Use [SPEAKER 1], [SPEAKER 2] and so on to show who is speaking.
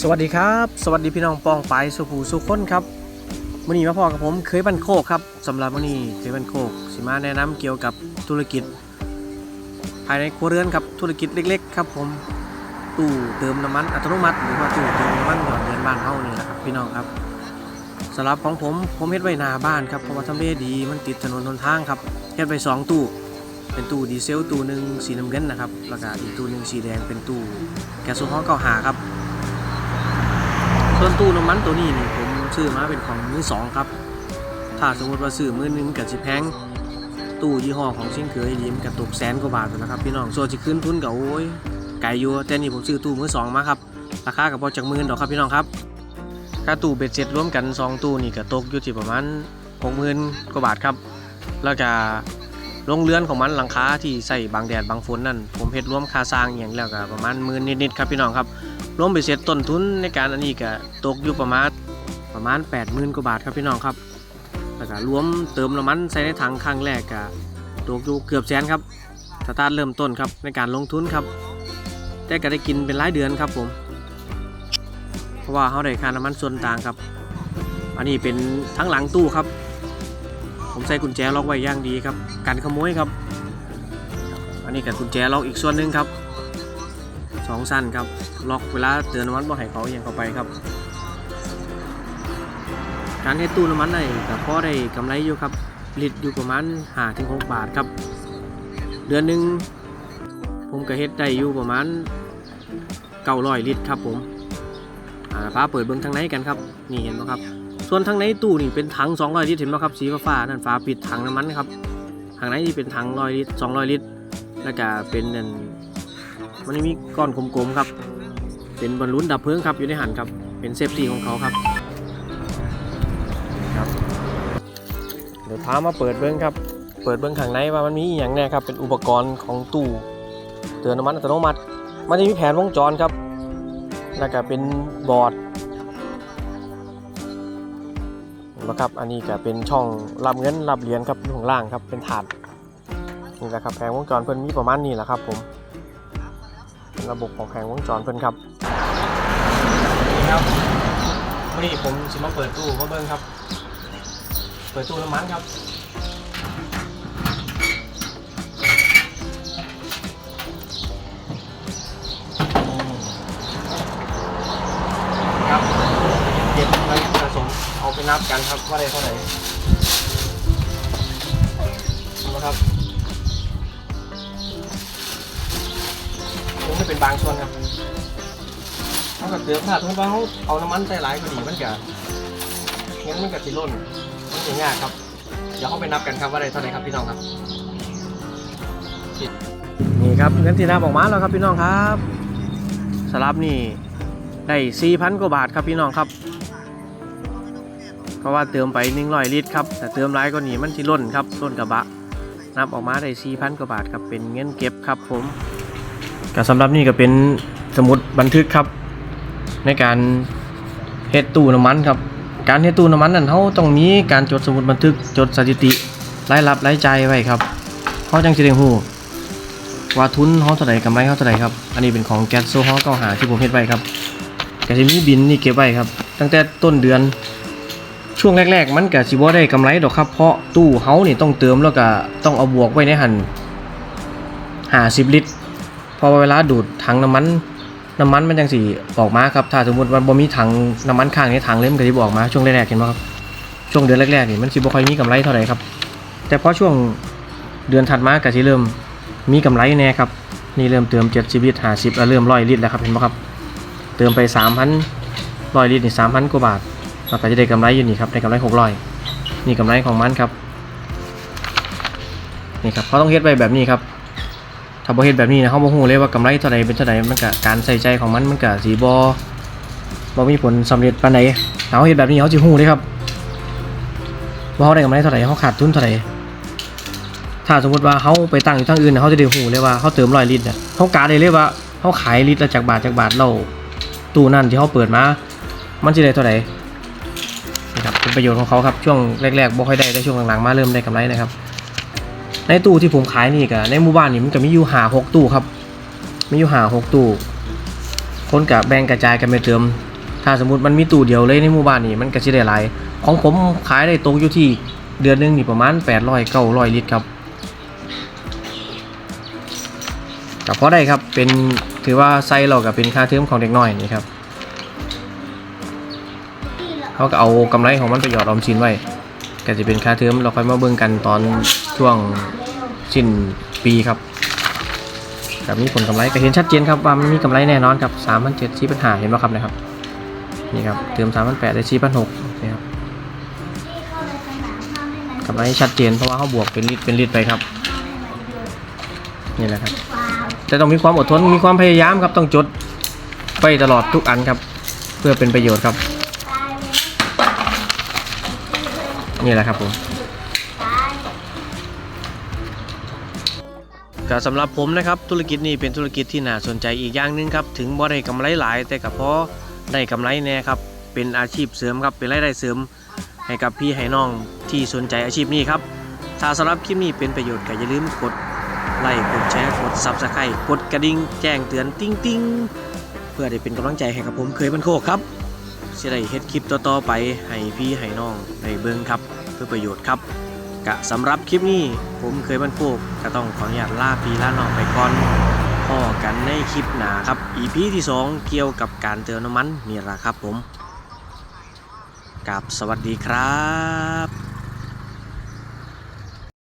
[SPEAKER 1] สวัสดีครับ สวัสดีพี่น้องปองไปสุภูสุคนครับวันนี้มาพอกับผมเคยบันโคกครับสำหรับวันนี้เคยบันโคกสิมาแนะนำเกี่ยวกับธุรกิจ ภายในครัวเรือนครับธุรกิจเล็ก ๆ ครับ ผมตู้เติมน้ำมันอัตโนมัติ หรือว่าตู้เติมน้ำมันหยอดเงินบ้านเฮานี่แหละครับพี่น้องครับสำหรับของผมผมเฮ็ดไว้หน้าบ้านครับเพราะว่าทำเลดีมันติดถนนหนทางครับเฮ็ดไว้สองตู้เป็นตู้ดีเซลตู้หนึ่งสีน้ำเงินนะครับแล้วก็อีกตู้หนึ่งสีแดงเป็นตู้แก๊สโซฮอล์เก้าหาครับ ส่วนตู้น้ำมันตัวนี้นี่ผมซื้อมาเป็นของมือสองครับ ถ้าสมมติว่าซื้อมือหนึ่งมันก็สิแพงตู้ยี่ห้อของเช่งเคยดีมันก็ตกแสนกว่าบาทแล้วนะครับพี่น้องส่วนที่ขึ้นทุนก็โอ้ยไกลอยู่แต่นี่ผมซื้อตู้มือสองมาครับราคากับพอจากมื่นดอกครับพี่น้องครับค่าตู้เบ็ดเสร็จรวมกันสองตู้นี่ก็ตกอยู่ที่ประมาณหกหมื่นกว่าบาทครับ แล้วก็โรงเรือนของมันหลังคาที่ใส่บางแดดบางฝนนั่นผมเฮ็ดรวมค่าสร้างอย่างแล้วก็ประมาณหมื่นนิดๆครับพี่น้องครับ รวมไปเสร็จต้นทุนในการอันนี้ก็ตกอยู่ประมาณประมาณ 80,000กว่าบาทครับพี่น้องครับแล้วก็รวมเติมน้ำมันใส่ในถังครั้งแรกก็ตกอยู่เกือบแสนครับสตาร์ทเริ่มต้นครับในการลงทุนครับ แต่ก็ได้กินเป็นรายเดือนครับผม เพราะว่าเขาได้ค่าน้ำมันส่วนต่างครับ อันนี้เป็นทั้งหลังตู้ครับ ผมใส่กุญแจล็อกไว้อย่างดีครับ กันขโมยครับ อันนี้กับกุญแจล็อกอีกส่วนหนึ่งครับ องสั้นครับ ล็อกเวลาเตือนน้ำมันบ่ให้เขาอย่างเข้าไปครับ การให้ตู้น้ำมันได้ก็พอได้กำไรอยู่ครับลิตรอยู่ประมาณ5ถึง6บาทครับ เดือนหนึ่งผมก็เฮ็ดได้อยู่ประมาณ900ลิตรครับผมฟ้าเปิดเบิ้งทางไหนกันครับ นี่เห็นไหมครับ ส่วนทางในตู้นี่เป็นถัง200ลิตรเห็นไหมครับสีฟ้าๆนั่นฟ้าปิดถังน้ำมันครับทางในนี่เป็นถัง100ลิตร200 ลิตร แล้วก็เป็นนั่น มันมีก้อนกลมๆครับ เป็นบอลลูนดับเพลิงครับอยู่ในหันครับ เป็นเซฟตี้ของเขาครับครับ เดี๋ยวพามาเปิดเบิ้งครับ เปิดเบิ้งข้างในว่ามันมีอย่างแน่ครับ เป็นอุปกรณ์ของตู้เตือนน้ำมันอัตโนมัติ มันจะมีแผนวงจรครับ แล้วก็เป็นบอร์ดนะครับ อันนี้ก็เป็นช่องรับเงินรับเหรียญครับอยู่ข้างล่างครับ เป็นถาดนี่แหละครับแผงวงจรเพิ่นมีประมาณนี้แหละครับผม ระบบของแผงวงจรเพิ่นครับนี่ครับวันนี้ผมสิมาเปิดตู้เขาเบิ้งครับ เปิดตู้น้ำมันครับครับเก็บไปผสมเอาไปนับกันครับว่าได้เท่าไหร่นะครับ จะเป็นบางส่วนครับถ้าเกิดเดือดถ้าสมมติว่าเขาเอาน้ำมันใส่หลายกว่านี้มันจะงั้นมันก็สิล่นมันจะยากครับ เดี๋ยวเขาไปนับกันครับว่าได้เท่าไหร่ครับพี่น้องครับ นี่ครับเงินที่นับออกมาแล้วครับพี่น้องครับสลับนี่ได้4,000กว่าบาทครับพี่น้องครับ เพราะว่าเติมไป100ลิตรครับแต่เติมหลายกว่านี้มันสิล่นครับล่นกระบะ นับออกมาได้4,000กว่าบาทครับเป็นเงินเก็บครับผม ก็สำหรับนี่ก็เป็นสมุดบันทึกครับ ในการเฮ็ดตู้น้ำมันครับ การเฮ็ดตู้น้ำมันนั่นเขาต้องมีการจดสมุดบันทึกจดสถิติรายรับรายจ่ายไว้ครับเขาจังสิได้ฮู้ว่าทุนเขาเท่าไหร่กำไรเขาเท่าไหร่ครับ อันนี้เป็นของแก๊สโซฮอล์เก้าหาที่ผมเฮ็ดไว้ครับก็สิมีบินนี่เก็บไว้ครับ ตั้งแต่ต้นเดือนช่วงแรก ๆ มันก็สิบ่ได้กำไรดอกครับ เพราะตู้เฮานี่ต้องเติมแล้วก็ต้องเอาบวกไว้ในหัน50 ลิตร พอเวลาดูดถังน้ำมันน้ำมันมันจังสีออกมาครับถ้าสมมติว่าบ่มีถังน้ำมันข้างนี้ถังเล่มนก็สิบออกมาช่วงแรกๆเห็นไหมครับช่วงเดือนแรกๆนี่มันสิบ่ค่อยมีกำไรเท่าไหร่ครับ แต่พอช่วงเดือนถัดมาก็สิเริ่มมีกำไรแน่ครับนี่เริ่มเติม70ลิตร50แล้วเริ่มร้อยลิตรแล้วครับเห็นไหมครับ เติมไป3,000ร้อยลิตรนี่3,000กว่าบาทเราก็จะได้กำไรอยู่นี่ครับได้กำไร600นี่กำไรของมันครับนี่ครับเขาต้องเฮ็ดไว้แบบนี้ครับ ถ้าบ่เฮ็ดแบบนี้นะเขาบ่ฮู้เลยว่ากำไรเท่าใดเป็นเท่าใดมันก็การใส่ใจของมันมันก็สิบ่บ่มีผลสำเร็จปานใดถ้าเขาเฮ็ดแบบนี้เขาสิฮู้เลยครับว่าเขาได้กำไรเท่าใดเขาขาดทุนเท่าใดถ้าสมมติว่าเขาไปตั้งอยู่ทางอื่นนะเขาจะได้ฮู้เลยว่าเขาเติม100ลิตรน่ะเขากาได้เลยว่าเขาขายลิตรละจากบาทจากบาทเราตู้นั่นที่เขาเปิดมา มันสิได้เท่าใดนะครับเป็นประโยชน์ของเขาครับช่วงแรกๆบ่ค่อยได้แต่ช่วงหลังๆมาเริ่มได้กำไรนะครับ ในตู้ที่ผมขายนี่ก็ในหมู่บ้านนี่มันก็มีอยู่หาหกตู้ครับมีอยู่หาหกตู้ คนกับแบ่งกระจายกันไปเติม ถ้าสมมติมันมีตู้เดียวเลยในหมู่บ้านนี่มันก็สิได้หลายของผมขายได้ตกอยู่ที่เดือนหนึงนี่ประมาณ800 900ลิตรครับกับพอได้ครับเป็นถือว่าไซส์เรากับเป็นค่าเทอมของเด็กน้อยนี่ครับเขาก็เอากำไรของมันไปหยอดออมสินไว้ ก็จะเป็นค่าเทอมเราค่อยมาเบิ่งกันตอนช่วงสิ้นปีครับกับมีผลกำไรก็เห็นชัดเจนครับว่ามันมีกำไรแน่นอนครับ3 7 0 0 4ปัญหาเห็นไหมครับนะครับนี่ครับเติม3 8 0 0ได้4 6 0 0นี่ครับกำไรชัดเจนเพราะว่าเขาบวกเป็นลิตรเป็นลิตรไปครับนี่แหละครับแต่ต้องมีความอดทนมีความพยายามครับต้องจดไปตลอดทุกอันครับ เพื่อเป็นประโยชน์ครับ นี่แหละครับผมก็สำหรับผมนะครับธุรกิจนี้เป็นธุรกิจที่น่าสนใจอีกอย่างหนึ่งครับถึงบ่ได้กำไรหลาย แต่ก็พอได้กำไรแน่ครับเป็นอาชีพเสริมครับเป็นรายได้เสริมให้กับพี่ให้น้องที่สนใจอาชีพนี้ครับ ถ้าสำหรับคลิปนี้เป็นประโยชน์ก็อย่าลืมกดไลค์กดแชร์กด Subscribe กดกระดิ่งแจ้งเตือนติ้งติ้งเพื่อได้เป็นกำลังใจให้กับผมเคยบันโคกครับสิได้เฮ็ดคลิปต่อๆไปให้พี่ให้น้องได้เบิ่งครับ พื่อประโยชน์ครับกะสำหรับคลิปนี้ผมเคยบรรโคกก็ต้องขออนุญาตลาพี่ลาน้องไปก่อนพอกันในคลิปหนาครับ EP ที่ 2 เกี่ยวกับการเติมน้ำมันนี่แหละครับผมกับสวัสดีครับ